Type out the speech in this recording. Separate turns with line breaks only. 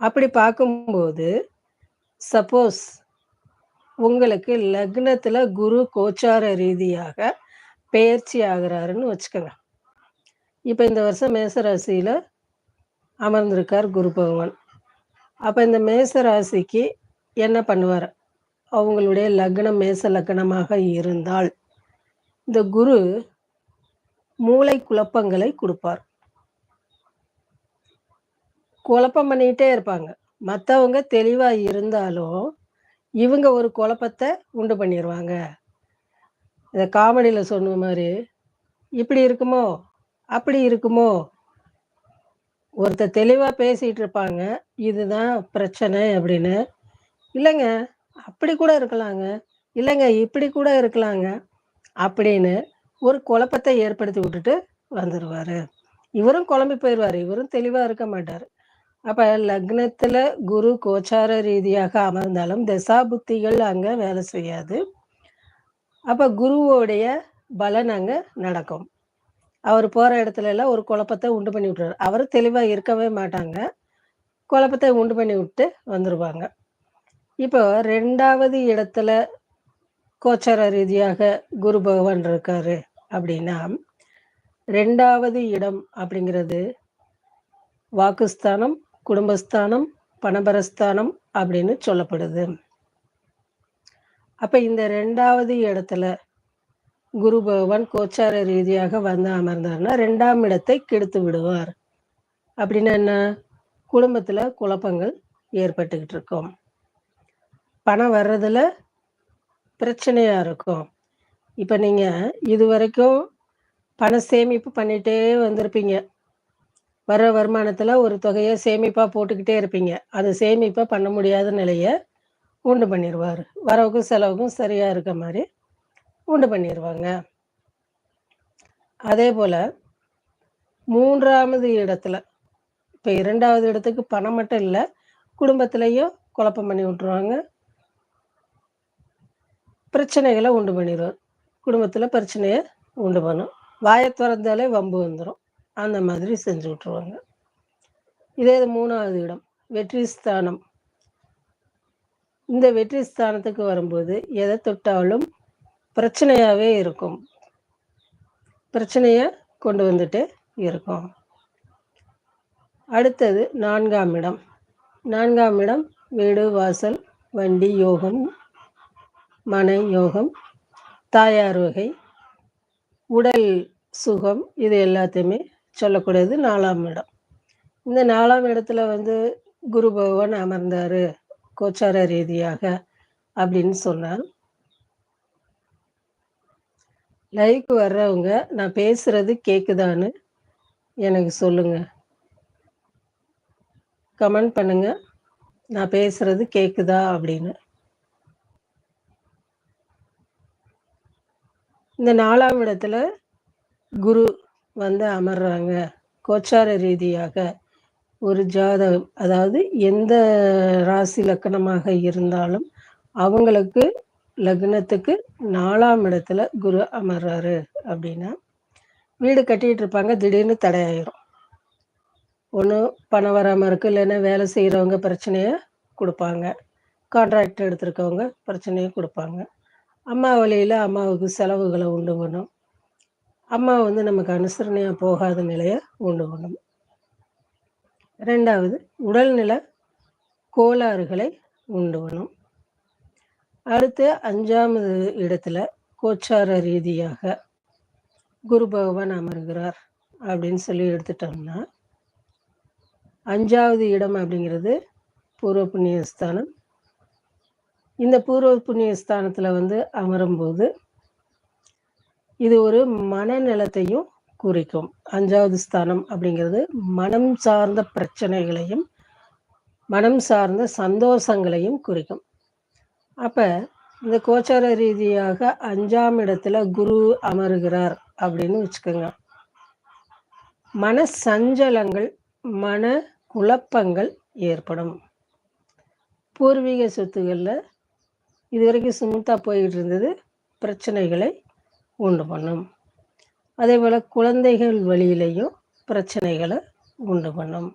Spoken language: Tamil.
அப்படி பார்க்கும்போது, சப்போஸ் உங்களுக்கு லக்னத்தில் குரு கோச்சார ரீதியாக பெயர்ச்சி ஆகிறாருன்னு வச்சுக்கங்க. இப்போ இந்த வருஷம் மேசராசியில் அமர்ந்திருக்கார் குரு பகவான். அப்போ இந்த மேச ராசிக்கு என்ன பண்ணுவார்? அவங்களுடைய லக்னம் மேச லக்னமாக இருந்தால், இந்த குரு மூளை குழப்பங்களை கொடுப்பார் குழப்பம் பண்ணிட்டே இருப்பாங்க. மற்றவங்க தெளிவா இருந்தாலும், இவங்க ஒரு குழப்பத்தை உண்டு பண்ணிடுவாங்க இந்த காமெடியில் சொன்ன மாதிரி "இப்படி இருக்குமோ? அப்படி இருக்குமோ?" ஒருத்தர் தெளிவாக பேசிகிட்டு இருப்பாங்க. "இதுதான் பிரச்சனை" அப்படின்னு. இல்லைங்க அப்படி கூட இருக்கலாங்க. இல்லைங்க இப்படி கூட இருக்கலாங்க." அப்படின்னு ஒரு குழப்பத்தை ஏற்படுத்தி விட்டுட்டு வந்துடுவார் இவரும் குழம்பி போயிடுவார் இவரும் தெளிவாக இருக்க மாட்டார் அப்ப லக்னத்துல குரு கோச்சார ரீதியாக அமர்ந்தாலும், தசா புத்திகள் அங்க வேலை செய்யாது. அப்ப குருவோடைய பலன் அங்க நடக்கும். அவர் போற எல்லாம் ஒரு குழப்பத்தை உண்டு பண்ணி விட்டுருவாரு. அவர் தெளிவா இருக்கவே மாட்டாங்க. குழப்பத்தை உண்டு பண்ணி விட்டு வந்துருவாங்க. இப்போ ரெண்டாவது இடத்துல கோச்சார ரீதியாக குரு பகவான் இருக்காரு அப்படின்னா, ரெண்டாவது இடம் அப்படிங்கிறது வாக்குஸ்தானம், குடும்பஸ்தானம், பணபரஸ்தானம் அப்படின்னு சொல்லப்படுது. அப்ப இந்த ரெண்டாவது இடத்துல குரு பகவான் கோச்சார ரீதியாக வந்து அமர்ந்தார்னா, ரெண்டாம் இடத்தை கெடுத்து விடுவார். அப்படின்னா என்ன? குடும்பத்துல குழப்பங்கள் ஏற்பட்டுக்கிட்டு இருக்கும். பணம் வர்றதுல பிரச்சனையா இருக்கும். இப்ப நீங்க இதுவரைக்கும் பண சேமிப்பு பண்ணிட்டே வந்திருப்பீங்க. வர்ற வருமானத்தில் ஒரு தொகையை சேமிப்பாக போட்டுக்கிட்டே இருப்பீங்க. அது சேமிப்பாக பண்ண முடியாத நிலைய உண்டு பண்ணிடுவார் வரவுக்கும் செலவுக்கும் சரியாக இருக்க மாதிரி உண்டு பண்ணிடுவாங்க அதே போல் மூன்றாவது இடத்துல, இப்போ இரண்டாவது இடத்துக்கு பணம் மட்டும் இல்லை குடும்பத்திலையும் குழப்பம் பண்ணி விட்டுருவாங்க. பிரச்சனைகளை உண்டு பண்ணிடுவோம் குடும்பத்தில் பிரச்சனையை உண்டு பண்ணும். வாய திறந்தாலே வம்பு வந்துடும் அந்த மாதிரி செஞ்சு விட்டுருவாங்க. இதே இது மூணாவது இடம், வெற்றி ஸ்தானம். இந்த வெற்றி ஸ்தானத்துக்கு வரும்போது, எதை தொட்டாலும் பிரச்சனையாகவே இருக்கும். பிரச்சனையை கொண்டு வந்துட்டே இருக்கும். அடுத்தது நான்காம் இடம். நான்காம் இடம் வீடு, வாசல், வண்டி யோகம், மனை யோகம், தாயார் வகை, உடல் சுகம் இது எல்லாத்தையுமே சொல்லக்கூடியது நாலாம் இடம். இந்த நாலாம் இடத்துல வந்து குரு பகவான் அமர்ந்தார் கோச்சார ரீதியாக அப்படின்னு சொன்னால் லைவ்க்கு வர்றவங்க, நான் பேசுறது கேக்குதான்னு எனக்கு சொல்லுங்க. கமெண்ட் பண்ணுங்க. நான் பேசுறது கேக்குதா அப்படின்னு. இந்த நாலாம் இடத்துல குரு வந்து அமர்றாங்க. கோச்சார ரீதியாக ஒரு ஜாதகம், அதாவது எந்த ராசி லக்கணமாக இருந்தாலும், அவங்களுக்கு லக்னத்துக்கு நாலாம் இடத்துல குரு அமர்றாரு அப்படின்னா, வீடு கட்டிட்டு இருப்பாங்க. திடீர்னு தடையாயிரும். ஒன்று பணம் வராமல் இருக்கு. இல்லைன்னா வேலை செய்கிறவங்க பிரச்சனையை கொடுப்பாங்க கான்ட்ராக்ட் எடுத்திருக்கவங்க பிரச்சனையை கொடுப்பாங்க அம்மா வழியில் அம்மாவுக்கு செலவுகளை உண்டு பண்ணும். அம்மா வந்து நமக்கு அனுசரணையாக போகாத நிலையை உண்டு பண்ணும். ரெண்டாவது உடல்நில கோளாறுகளை உண்டு பண்ணும். அடுத்து அஞ்சாவது இடத்துல கோச்சார ரீதியாக குரு பகவான் அமர்கிறார் அப்படின்னு சொல்லி எடுத்துட்டோம்னா, அஞ்சாவது இடம் அப்படிங்கிறது பூர்வ புண்ணிய ஸ்தானம். இந்த பூர்வ புண்ணியஸ்தானத்தில் வந்து அமரும்போது, இது ஒரு மனநலத்தையும் குறிக்கும். அஞ்சாவது ஸ்தானம் அப்படிங்கிறது மனம் சார்ந்த பிரச்சனைகளையும், மனம் சார்ந்த சந்தோஷங்களையும் குறிக்கும். அப்போ இந்த கோச்சார ரீதியாக அஞ்சாம் இடத்துல குரு அமருகிறார் அப்படின்னு வச்சுக்கோங்க. மன சஞ்சலங்கள், மன குழப்பங்கள் ஏற்படும். பூர்வீக சொத்துகள்ல இதுவரைக்கும் ஸ்மூத்தா போயிட்டு இருந்தது, பிரச்சனைகளை உண்டு பண்ணும். அதே போல் குழந்தைகள் வழியிலையும் பிரச்சனைகளை உண்டு பண்ணும்.